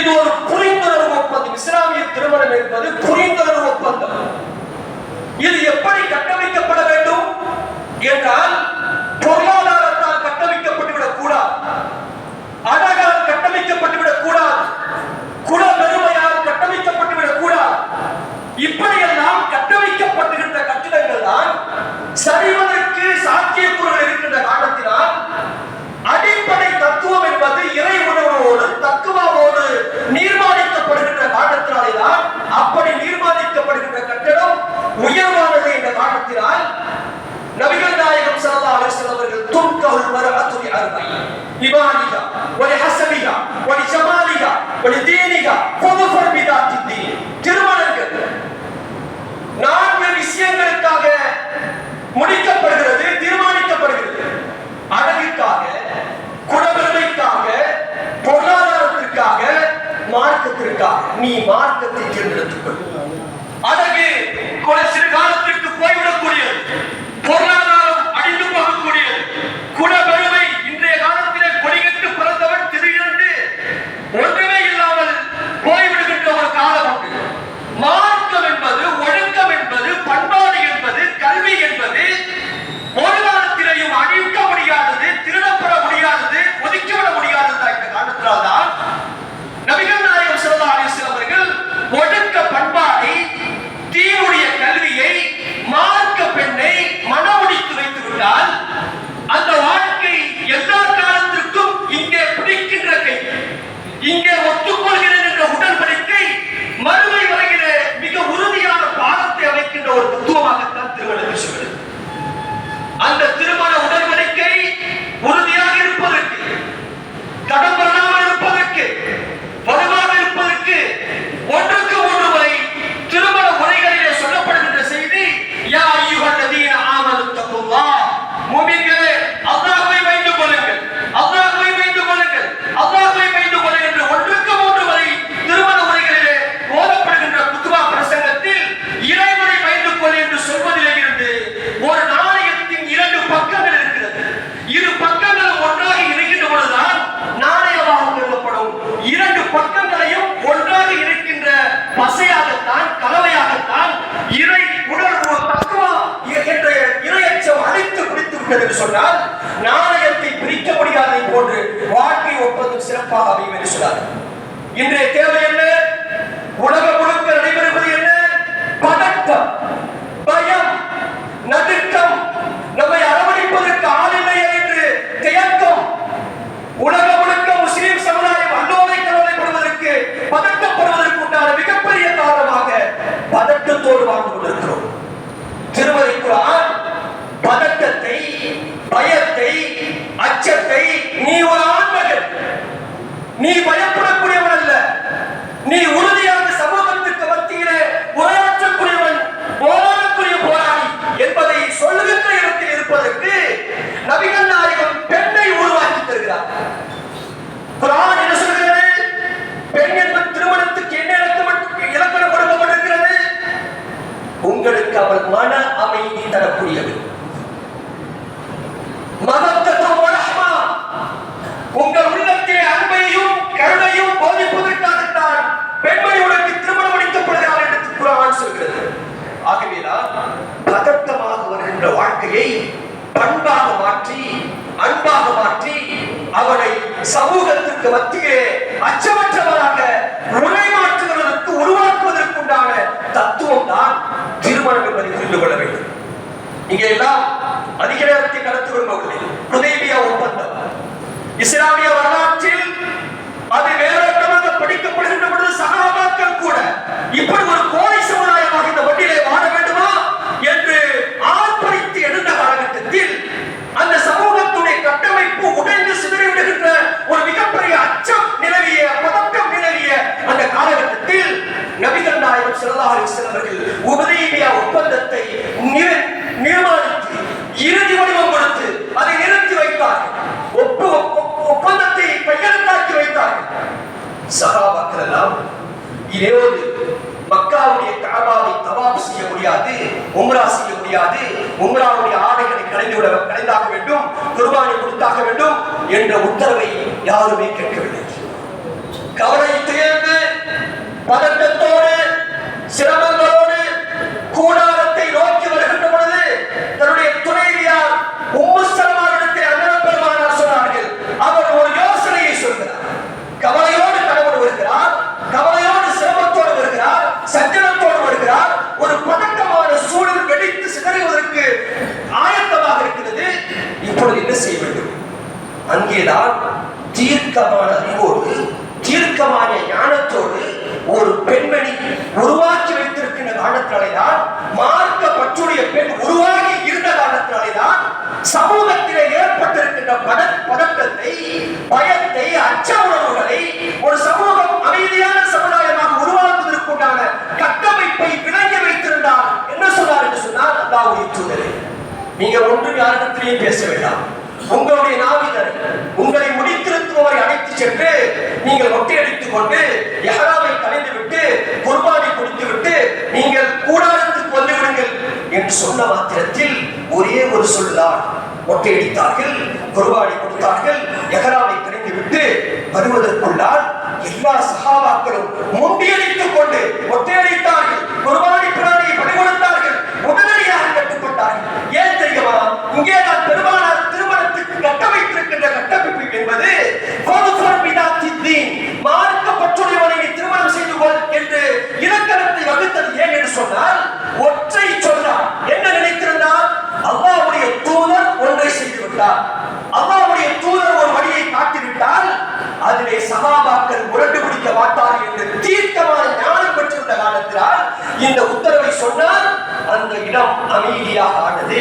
இது ஒரு புரிந்துணர்வு ஒப்பந்தம். இஸ்லாமிய திருமணம் என்பது புரிந்துணர்வு ஒப்பந்தம். இது எப்படி கட்டமைக்கப்பட வேண்டும்? என்றால் நீ மார்க்கத்தை தேர்ந்தெடுத்துக் கொள் அதற்கு கூட சிறு காலம் விட்டது என்று சொன்னால் நாணயத்தை பிரிக்க முடியாதை போன்று வாழ்க்கை ஒப்பந்தம் சிறப்பாக அமையும் என்று சொன்னார் இன்றைய தேவையை என்பது அவள் மன அமைதி தரக்கூடியது. உங்கள் உள்ளத்திலே அன்பையும் கருணையும் போதிப்பதற்காகத்தான் பெண்மணி உனக்கு திருமணம் அளிக்கப்படுகிறார் என்று குரான் சொல்கிறது. ஆகவேதான் பதட்டமாக வருகின்ற வாழ்க்கையை பண்பாக மாற்றி அன்பாக மாற்றி அவனை சமூகத்திற்கு மத்தியிலே அச்சம் நிறுவனம் என்பதை புரிந்து கொள்ள வேண்டும். இங்கே எல்லாம் அதிக நேரத்தை கடத்து விரும்பவில்லை புதைவியா ஒப்பந்தம். இஸ்லாமிய வரலாற்றில் அது வேறொட்டமாக படிக்கப்படுகின்ற பொழுது சகாபாக்கள் கூட இப்படி ஒரு கோரி இரவு மக்காவுடைய காபாவை தவாப் செய்ய முடியாது உம்ரா செய்ய முடியாது. உம்ராவுடைய ஆடைகளை கலைந்துவிட கலைந்தாக வேண்டும் குர்பானை கொடுத்தாக வேண்டும் என்ற உத்தரவை யாருமே கேட்கவில்லை. கவலை தேர்ந்து பதட்டத்தோடு சிரமங்களோடு அங்கேதான் தீர்க்கமான அறிவோடு தீர்க்கமான ஞானத்தோடு ஒரு பெண்மணி உருவாக்கி வைத்திருக்கின்ற காரணத்தினாலேதான் மார்க்க பற்றுடைய பெண் உருவாகி இருந்த காரணத்தினாலேதான் சமூகத்திலே ஏற்பட்டிருக்கின்ற பத பதட்டத்தை பயத்தை அச்ச உணர்வுகளை ஒரு சமூகம் அமைதியான சமுதாயமாக உருவாக்குவதற்குண்டான கட்டமைப்பை விளங்கி வைத்திருந்தார். என்ன சொன்னார் என்று சொன்னால் அல்லாவுடைய தூதரே நீங்க ஒன்று யாரிடத்திலையும் பேச வேண்டாம். உங்களுடைய நாவிதர் உங்களை முடித்திருத்துபவரை அழைத்து சென்று நீங்கள் ஒட்டையடித்துக் கொண்டு யஹராவை கலைந்து விட்டு குர்பானை கொடுத்து விட்டு நீங்கள் கூடாரத்துக்கு வந்து விடுங்கள் என்று சொன்ன மாத்திரத்தில் ஒரே ஒரு சொல்லுதான். ஒட்டையடித்தார்கள் குர்பானை கொடுத்தார்கள் யஹராவை கலைந்து விட்டு வருவதற்குள்ளால் எல்லா சகாபாக்களும் முண்டியடித்துக் கொண்டு ஒட்டையடித்தார்கள் குர்பானி பிராணியை பறி கொடுத்தார்கள் உடனடியாக கட்டுப்பட்டார்கள். ஏன் தெரியுமா? இங்கே நான் பெருமானார் திருமணத்துக்கு கட்டமைத்திருக்கின்ற கட்டமைப்பு என்பது கோதுஃபர் பிதாத்தி தீன், மார்க்க பற்றுடையவனை நீ திருமணம் செய்து கொள் என்று இலக்கணத்தை வகுத்தது ஏன் என்று சொன்னால் ஒற்றை சொன்னார் என்ன நினைத்திருந்தார் அல்லாஹ்வுடைய தூதர் ஒன்றை செய்து விட்டார் அல்லாஹ்வுடைய தூதர் ஒரு வழியை காட்டிவிட்டால் அதிலே சகாபாக்கள் முரண்டு பிடிக்க மாட்டார்கள் என்று தீர்க்கமான ஞானம் பெற்றிருந்த காலத்தினால் இந்த உத்தரவை சொன்னால் அந்த இடம் அமைதியாக ஆனது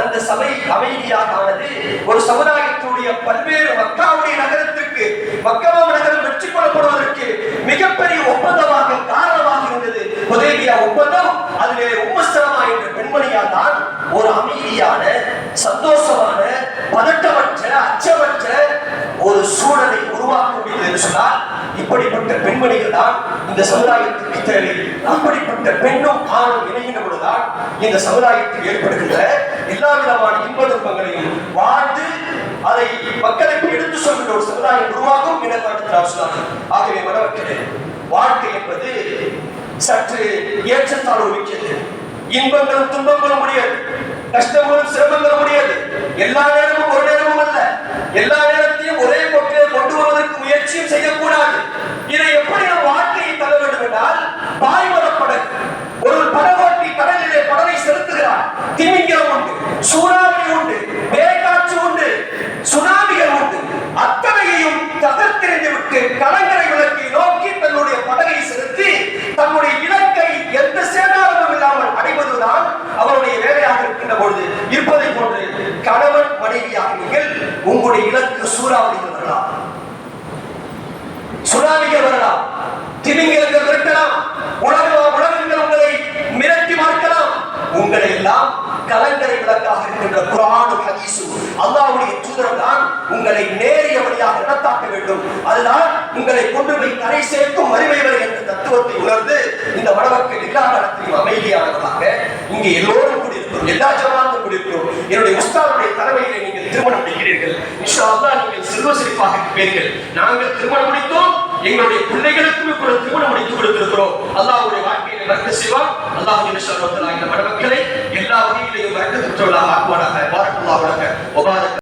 அந்த சபை அமைதியாக ஆனது. ஒரு சமுதாயத்துடைய பல்வேறு மக்காவுடைய நகரத்திற்கு மக்கமா நகரம் வெற்றி கொள்ளப்படுவதற்கு மிகப்பெரிய ஒப்பந்தமாக காரணமாக இருந்தது. உதவியா ஒப்பந்தம் அதிலே உம்மஸ்தரமா என்ற பெண்மணியால் தான் ஒரு அமைதியான சந்தோஷமான பதட்டமற்ற அச்சமற்ற ஒரு சூழலை உருவாக்க முடியும் என்று சொன்னால் இப்படிப்பட்ட பெண்மணிகள் தான் இந்த சமுதாயத்திற்கு தேவை அப்படிப்பட்ட பெண்ணும் ஆணும் இணைகின்ற பொழுதுதான் இந்த சமுதாயத்தில் ஏற்படுகின்ற எல்லா விதமான இன்ப துன்பங்களையும் வாழ்ந்து அதை மக்களுக்கு எடுத்து சொல்கின்ற ஒரு சமுதாயம் உருவாகும் என காட்டுகிறார் சொன்னார்கள். ஆகவே மனவர்களே வாழ்க்கை என்பது சற்று ஏற்றத்தால் மிக்கது. இன்பங்களும் துன்பங்களும் முடியாது கஷ்டங்களும் சிரமங்களும் முடியாது எல்லா நேரமும் ஒரு நேரமும் அல்ல. எல்லா நேரத்தையும் ஒரே கொட்டிலே கொண்டு வருவதற்கு முயற்சியும் செய்யக்கூடாது. உங்களுடைய இலக்கு சூறாவளிகள் வரலாம். சுனாமிகள் வரலாம். திமிங்கலங்கள் விரட்டலாம். உலக உலகங்கள் உங்களை மிரட்டி பார்க்கலாம் உங்களை எல்லாம் கலங்கரை விளக்காக இருக்கின்ற குரானும் ஹதீசு அல்லாவுடைய தூதரம் தான் உங்களை நேரிய வழியாக நடத்தாக்க வேண்டும். அதுதான் உங்களை கொண்டு போய் கரை சேர்க்கும் மறுமை வரை என்ற தத்துவத்தை உணர்ந்து இந்த வடமக்கள் எல்லா இடத்திலும் அமைதியானவர்களாக இங்கே எல்லோரும் கூடியிருக்கிறோம். எல்லா ஜமாத்தும் கூடியிருக்கிறோம். என்னுடைய உஸ்தாவுடைய தலைமையிலே நீங்கள் திருமணம் முடிக்கிறீர்கள் இன்ஷா அல்லாஹ் நீங்கள் செல்வ நாங்கள் திருமணம் முடித்தோம். எங்களுடைய பிள்ளைகளுக்கும் கூட திருமணம் முடித்து கொடுத்திருக்கிறோம். அல்லாவுடைய வாழ்க்கையில வர்க்க செய்வான் அல்லாஹ் இந்த மணமக்களை எல்லா வகையிலையும் வர்க்க பெற்றவர்களாக ஆக்குவானாக. பாரக்குள்ளாக ஒபாரக்